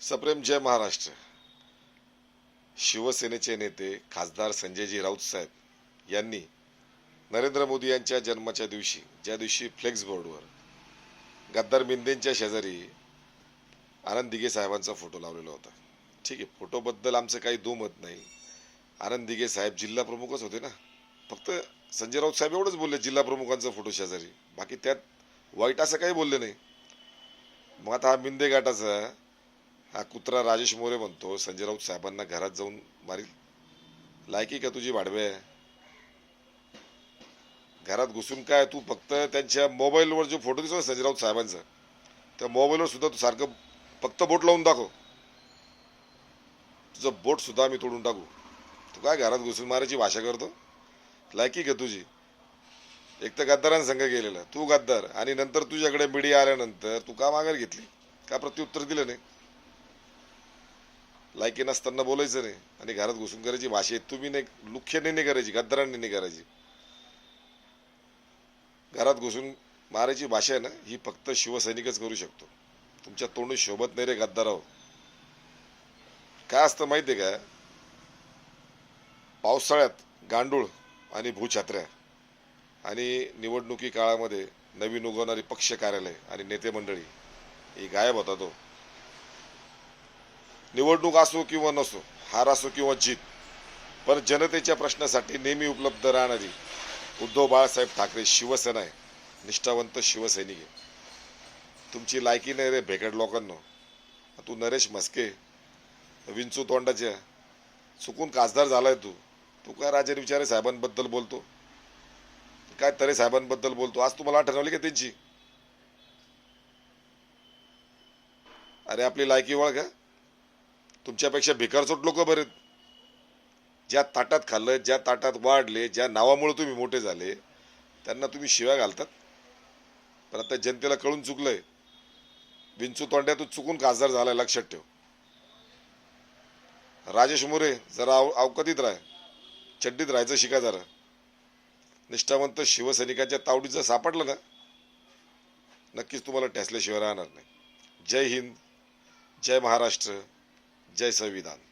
सप्रेम जय महाराष्ट्र. शिवसेनेचे नेते खासदार संजयजी राऊत साहेब यांनी नरेंद्र मोदी यांच्या जन्माच्या दिवशी ज्या दिवशी फ्लेक्स बोर्डवर गद्दार बिंदेंच्या शेजारी आनंद दिघे साहेबांचा फोटो लावलेला होता. ठीक आहे फोटोबद्दल आमचं काही दुमत नाही. आनंद दिघे साहेब जिल्हा प्रमुखच होते ना. फक्त संजय राऊत साहेब एवढंच बोलले जिल्हा प्रमुखांचा फोटो शेजारी. बाकी त्यात वाईट असं काही बोलले नाही. मग आता हा बिंदे घाटाचा हा कुत्रा राजेश मोरे म्हणतो संजय राऊत साहेबांना घरात जाऊन मारील. लायकी का तुझी वाढवे घरात घुसून काय तू फक्त त्यांच्या मोबाईलवर जो फोटो दिसतो संजय राऊत साहेबांचा त्या मोबाईलवर सुद्धा तू सारखं फक्त बोट लावून दाखव. तुझं बोट सुद्धा आम्ही तोडून टाकू. तू काय घरात घुसून मारायची भाषा करतो? लायकी का तुझी? एक तर गद्दारांसंघ गेलेला तू गद्दार. आणि नंतर तुझ्याकडे मीडिया आल्यानंतर तू का माघार घेतली? का प्रत्युत्तर दिलं नाही? लायकी नसताना बोलायचं नाही. आणि घरात घुसून करायची भाषा आहे तुम्ही नाही लुख्याने नाही करायची गद्दारांनी नाही करायची. घरात घुसून मारायची भाषा आहे ना ही फक्त शिवसैनिकच करू शकतो. तुमच्या तोंड शोभत नाही रे गद्दाराव. काय असतं माहिती आहे का? पावसाळ्यात गांडूळ आणि भूछात्र्या आणि निवडणुकी काळामध्ये नवीन उगवणारी पक्ष कार्यालय आणि नेते मंडळी ही गायब होता तो हो. निवडणूक असो किंवा नसो हार असो किंवा जीत पण जनतेच्या प्रश्नासाठी नेहमी उपलब्ध राहणारी उद्धव बाळासाहेब ठाकरे शिवसेना आहे निष्ठावंत शिवसैनिक आहे. तुमची लायकी नाही रे भेकड लोकांनो. तू नरेश मस्के विंचू तोंडाच्या चुकून खासदार झालाय तू. तू काय राजन विचारे साहेबांबद्दल बोलतो? काय तरे साहेबांबद्दल बोलतो? आज तुम्हाला ठरवली का त्यांची? अरे आपली लायकी वळ का तुमच्यापेक्षा भिकारचोट लोक बरेत. ज्या ताटात खाल्लं ज्या ताटात वाढले ज्या नावामुळे तुम्ही मोठे झाले त्यांना तुम्ही शिव्या घालतात. पण आता जनतेला कळून चुकलंय. विंचू तोंड्यातून चुकून खासदार झालाय लक्षात ठेव. राजेश मोरे जरा अव अवकतीत राह. चड्डीत राहायचं शिका जरा. निष्ठावंत शिवसैनिकांच्या तावडीचं सापडलं ना नक्कीच तुम्हाला ठेसल्याशिवाय राहणार नाही. जय हिंद जय महाराष्ट्र. जय संविधान.